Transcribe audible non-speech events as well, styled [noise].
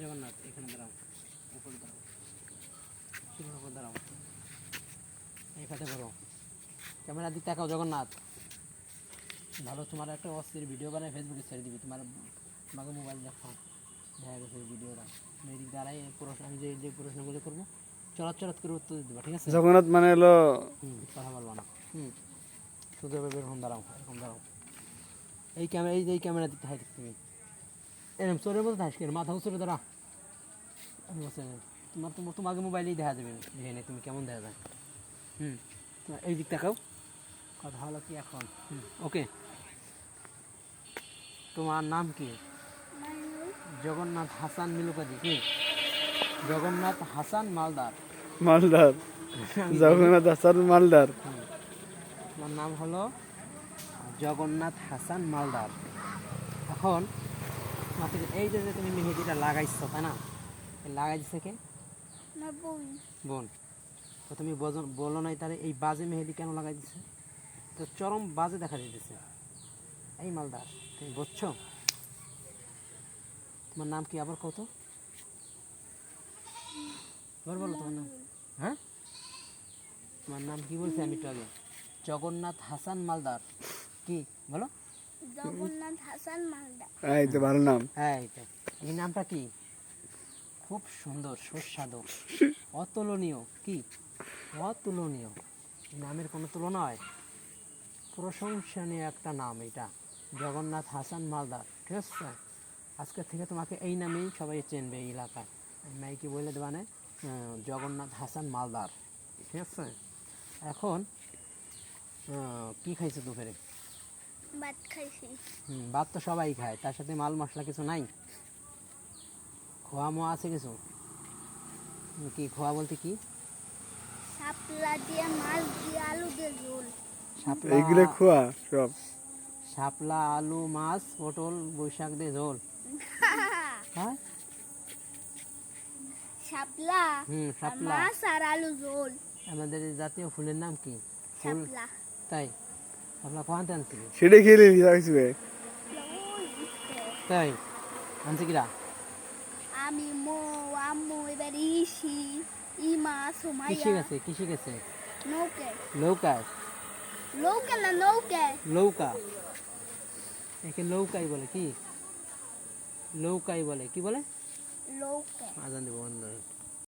জগন্নাথ এখানে দাঁড়াও উপরে দাঁড়াও শিবের উপর দাঁড়াও এই খাতে করো ক্যামেরা দিক তাকাও জগন্নাথ। ভালো তোমার একটা অস্থির ভিডিও বানায় ফেসবুকে ছেড়ে দিবি তোমার আমাকে মোবাইল দেখো। দেখা গেছে ভিডিওটা এই দিক দাঁড়াই এই প্রশ্ন আমি যে যে প্রশ্নগুলো করব চলাৎ চলাৎ করে উত্তর দিতে ঠিক আছে? জগন্নাথ মানে হলো কথা বলব না। হুম শুধু এরকম দাঁড়াও এরকম দাঁড়াও। এই ক্যামেরা এই যে এই ক্যামেরা দিতে হয় তুমি। চোরের মতো থাকিস মাথা উঁচুরে দাঁড়া। আমি বলছি, তোমার তোমাকে মোবাইলেই দেখা যাবে। দেখে নে তুমি কেমন দেখা যায়। হুম। এই দিক তাকাও। কথা হলো কি এখন? ওকে। তোমার নাম কি? জগন্নাথ হাসান মিলুকাদি কি? জগন্নাথ হাসান মালদার। মালদার। জগন্নাথ হাসান মালদার। আমার নাম হলো জগন্নাথ হাসান মালদার। এখন মাত্র এই যে তুমি মেহেদিটা লাগাইছো তাই না? লাগাই দিছে কে? বোন। তো তুমি বলো নাই তাহলে এই বাজে মেহেদি কেন লাগাই দিছে? তো চরম বাজে দেখা দিতেছে। এই মালদার তুমি বুঝছ? তোমার নাম কি আবার কত? আবার বলো তোমার নাম। হ্যাঁ? তোমার নাম কি বলছি আমি একটু আগে? জগন্নাথ হাসান মালদার। কি? বলো। জগন্নাথ হাসান মালদা। এই তো ভালো নাম। হ্যাঁ এইটা এই নামটা কি? খুব সুন্দর সুস্বাদু অতুলনীয় কি? অতুলনীয়। এই নামের কোনো তুলনা হয় প্রশংসনীয় একটা নাম এটা জগন্নাথ হাসান মালদার ঠিক আছে? আজকে থেকে তোমাকে এই নামেই সবাই চেনবে এই এলাকায়। মাইকে বলে দেবানে জগন্নাথ হাসান মালদার। ঠিক আছে? এখন আহ, কি খাইছো দুপুরে? ভাত খাইছি। হুম ভাত তো সবাই খায় তার সাথে মাল মশলা কিছু নাই? খোয়া মোয়া আছে কিছু? কি খোয়া বলতে কি? শাপলা দিয়ে মাছ দিয়ে আলু দিয়ে ঝোল। শাপলা। এইগুলো খোয়া সব। শাপলা আলু মাছ পটল বৈশাখ দিয়ে ঝোল। [laughs] হ্যাঁ? শাপলা হুম শাপলা। মাছ আর আলু ঝোল। আমাদের জাতীয় ফুলের নাম কি? শাপলা। তাই? আনছি সেটা খেলে কিছু ওই তাই? আনছি কিরা? আমি মো আম্মু এবার ইসি ইমা সুমাইয়া। গেছে? কৃষি গেছে? নৌকে লৌকায় নৌকে না নৌকে? লৌকা একে লৌকাই বলে কি? লৌকাই বলে কি বলে? নৌকে আজান দেবো